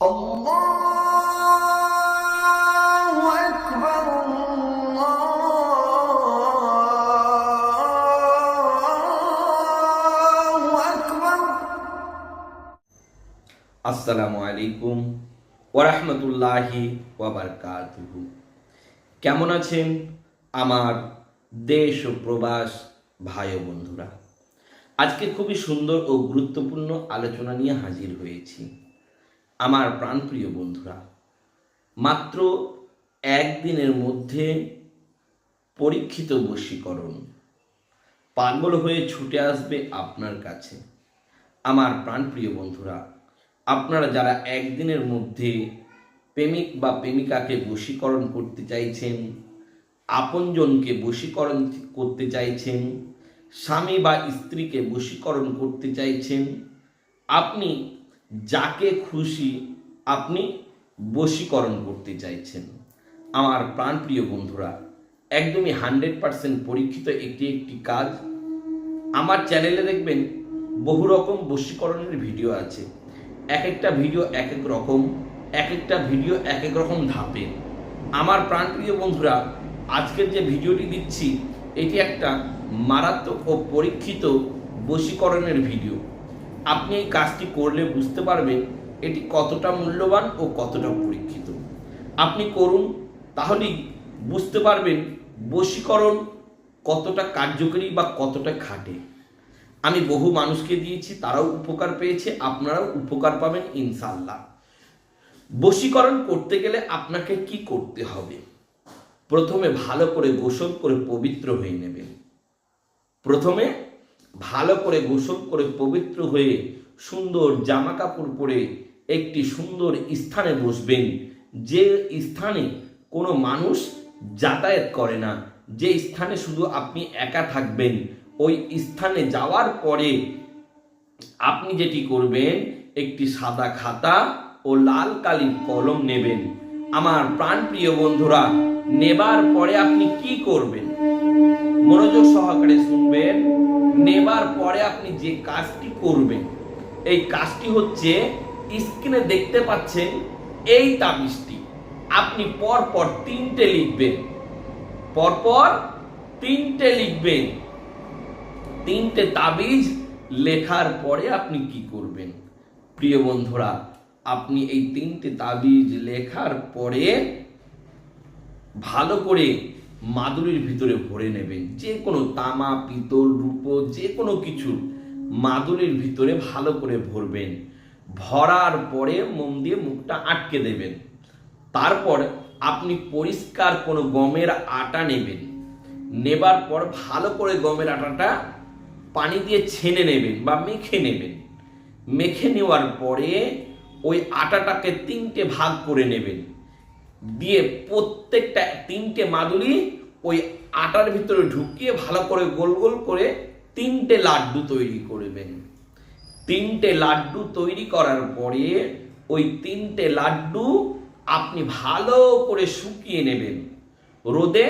আসসালামু আলাইকুম ওরহমতুল্লাহি কেমন আছেন আমার দেশ ও প্রবাস ভাই ও বন্ধুরা? আজকে খুবই সুন্দর ও গুরুত্বপূর্ণ আলোচনা নিয়ে হাজির হয়েছি। আমার প্রাণপ্রিয় বন্ধুরা, মাত্র একদিনের মধ্যে পরীক্ষিত বশীকরণ। পাগল হয়ে ছুটে আসবে আপনার কাছে। আমার প্রাণপ্রিয় বন্ধুরা, আপনারা যারা একদিনের মধ্যে প্রেমিক বা প্রেমিকাকে বশীকরণ করতে চাইছেন, আপনজনকে বশীকরণ করতে চাইছেন, স্বামী বা স্ত্রীকে বশীকরণ করতে চাইছেন, আপনি যাকে খুশি আপনি বশীকরণ করতে চাইছেন। আমার প্রাণপ্রিয় বন্ধুরা, একদমই হান্ড্রেড পার্সেন্ট পরীক্ষিত একটি একটি কাজ। আমার চ্যানেলে দেখবেন বহু রকম বশীকরণের ভিডিও আছে। এক একটা ভিডিও এক এক রকম, এক একটা ভিডিও এক এক রকম ধাপে। আমার প্রাণপ্রিয় বন্ধুরা, আজকের যে ভিডিওটি দিচ্ছি, এটি একটা মারাত্মক ও পরীক্ষিত বশীকরণের ভিডিও। আপনি এই কাজটি করলে বুঝতে পারবেন এটি কতটা মূল্যবান ও কতটা পরীক্ষিত। আপনি করুন, তাহলেই বুঝতে পারবেন বশীকরণ কতটা কার্যকরী বা কতটা খাটে। আমি বহু মানুষকে দিয়েছি, তারাও উপকার পেয়েছে, আপনারাও উপকার পাবেন ইনশাল্লাহ বশীকরণ করতে গেলে আপনাকে কি করতে হবে? প্রথমে ভালো করে গোসল করে পবিত্র হয়ে নেবেন। প্রথমে ভালো করে গোসল করে পবিত্র হয়ে সুন্দর জামা কাপড় পরে একটি সুন্দর স্থানে বসবেন। যে স্থানে কোনো মানুষ যাতায়াত করে না, যে স্থানে শুধু আপনি একা থাকবেন, ওই স্থানে যাওয়ার পরে আপনি যেটি করবেন, একটি সাদা খাতা ও লাল কালির কলম নেবেন। আমার প্রাণপ্রিয় বন্ধুরা, নেবার পরে আপনি কি করবেন? মনোযোগ সহকারে শুনবেন। নেবার পরে আপনি যে কাজটি করবেন, এই কাজটি হচ্ছে স্ক্রিনে দেখতে পাচ্ছেন এই তাবিজটি। আপনি পর পর তিনটে লিখবেন। পরপর তিনটে লিখবেন। তিনটে তাবিজ লেখার পরে আপনি কি করবেন? প্রিয় বন্ধুরা, আপনি এই তিনটে তাবিজ লেখার পরে ভালো করে মাদুরির ভিতরে ভরে নেবেন যে কোনো তামা, পিতল, রূপো, যে কোনো কিছু মাদুরির ভিতরে ভালো করে ভরবেন। ভরার পরে মোম দিয়ে মুখটা আটকে দেবেন। তারপর আপনি পরিষ্কার কোনো গমের আটা নেবেন। নেবার পর ভালো করে গমের আটাটা পানি দিয়ে ছেনে নেবেন বা মেখে নেবেন। মেখে নেওয়ার পরে ওই আটাটাকে তিনটে ভাগ করে নেবেন। দিয়ে প্রত্যেকটা তিনটে মাদুলি ওই আটার ভিতরে ঢুকিয়ে ভালো করে গোল গোল করে তিনটে লাড্ডু তৈরি করবেন। তিনটে লাড্ডু তৈরি করার পরে ওই তিনটে লাড্ডু আপনি ভালো করে শুকিয়ে নেবেন। রোদে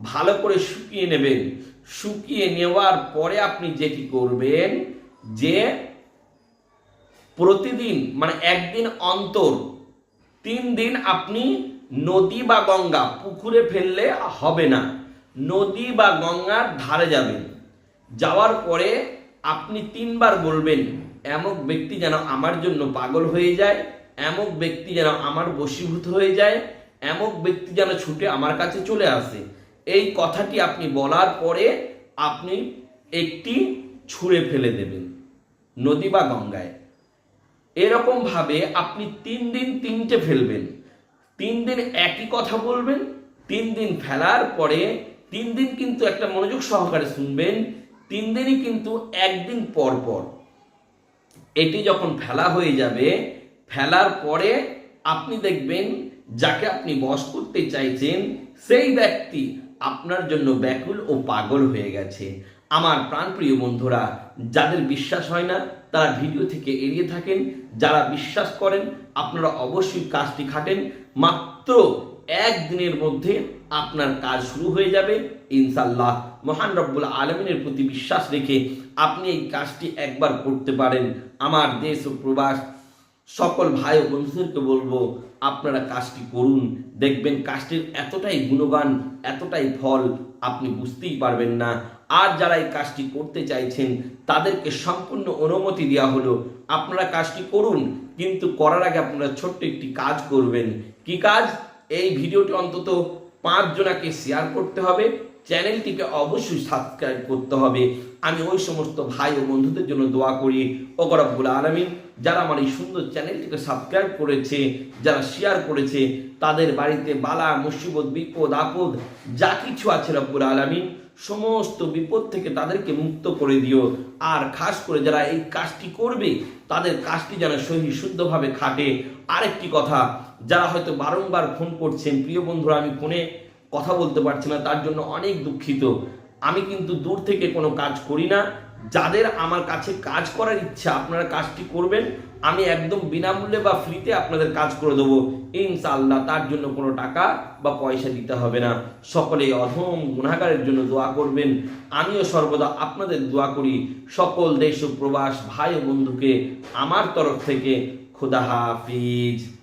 ভালো করে শুকিয়ে নেবেন। শুকিয়ে নেওয়ার পরে আপনি যেটি করবেন যে প্রতিদিন মানে একদিন অন্তর তিন দিন আপনি নদী বা গঙ্গা পুকুরে ফেললে হবে না। নদী বা গঙ্গার ধারে যাবেন যাওয়ার পরে আপনি তিনবার বলবেন, এমক ব্যক্তি যেন আমার জন্য পাগল হয়ে যায়, এমক ব্যক্তি যেন আমার বশীভূত হয়ে যায়, এমক ব্যক্তি যেন ছুটে আমার কাছে চলে আসে। এই কথাটি আপনি বলার পরে আপনি একটি ছুঁড়ে ফেলে দেবেন, নদী বা গঙ্গায়। এরকমভাবে আপনি তিন দিন তিনটে ফেলবেন। তিন দিন একই কথা বলবেন, তিন দিন ফেলার পরে তিন দিন কিন্তু একটা মনোযোগ সহকারে শুনবেন, তিন দিনই কিন্তু একদিন পর পর। এটি যখন ফেলা হয়ে যাবে, ফেলার পরে আপনি দেখবেন যাকে আপনি বশ করতে চাইছেন, সেই ব্যক্তি আপনার জন্য ব্যাকুল ও পাগল হয়ে গেছে। আমার প্রাণপ্রিয় বন্ধুরা, যাদের বিশ্বাস হয় না, তারা ভিডিও থেকে এড়িয়ে থাকেন। যারা বিশ্বাস করেন, আপনারা অবশ্যই কাজটি খাটেন। মাত্র একদিনের মধ্যে আপনার কাজ শুরু হয়ে যাবে। ইনশাল্লাহ মহান রব্বুল আলমিনের প্রতি বিশ্বাস রেখে আপনি এই কাজটি একবার করতে পারেন। আমার দেশ ও প্রবাস সকল ভাই ও বন্ধুদেরকে বলব আপনারা কাজটি করুন। দেখবেন কাজটির এতটাই গুণগান, এতটাই ফল আপনি বুঝতেই পারবেন না। আর যারা এই কাজটি করতে চাইছেন, তাদেরকে সম্পূর্ণ অনুমতি দেওয়া হলো, আপনারা কাজটি করুন, কিন্তু করার আগে আপনারা ছোট্ট একটি কাজ করবেন। কি কাজ? এই ভিডিওটি অন্তত পাঁচ জনাকে শেয়ার করতে হবে। চ্যানেলটিকে অবশ্যই সাবস্ক্রাইব করতে হবে। আমি ওই সমস্ত ভাই ও বন্ধুদের জন্য দোয়া করি। ও রব্বুল আলমিন, যারা আমার এই সুন্দর চ্যানেলটিকে সাবস্ক্রাইব করেছে, যারা শেয়ার করেছে, তাদের বাড়িতে বালা, মুসিবত, বিপদ, আপদ, যা কিছু আছে রব্বুল আলমিন, সমস্ত বিপদ থেকে তাদেরকে মুক্ত করে দিও। আর খাস করে যারা এই কাজটি করবে, তাদের কাজটি যেন সহি শুদ্ধভাবে খাটে। আরেকটি কথা, যারা হয়তো বারংবার ফোন করছেন, প্রিয় বন্ধুরা, আমি ফোনে কথা বলতে পারছি না, তার জন্য অনেক দুঃখিত। আমি কিন্তু দূর থেকে কোনো কাজ করি না। যাদের আমার কাছে কাজ করার ইচ্ছা, আপনারা কাজটি করবেন। আমি একদম বিনামূল্যে বা ফ্রিতে আপনাদের কাজ করে দেবো। ইনশাআল্লাহ, তার জন্য কোনো টাকা বা পয়সা দিতে হবে না। সকলে অধম গুণাগারের জন্য দোয়া করবেন। আমিও সর্বদা আপনাদের দোয়া করি। সকল দেশ প্রবাস ভাই ও বন্ধুকে আমার তরফ থেকে খুদা হাফিজ।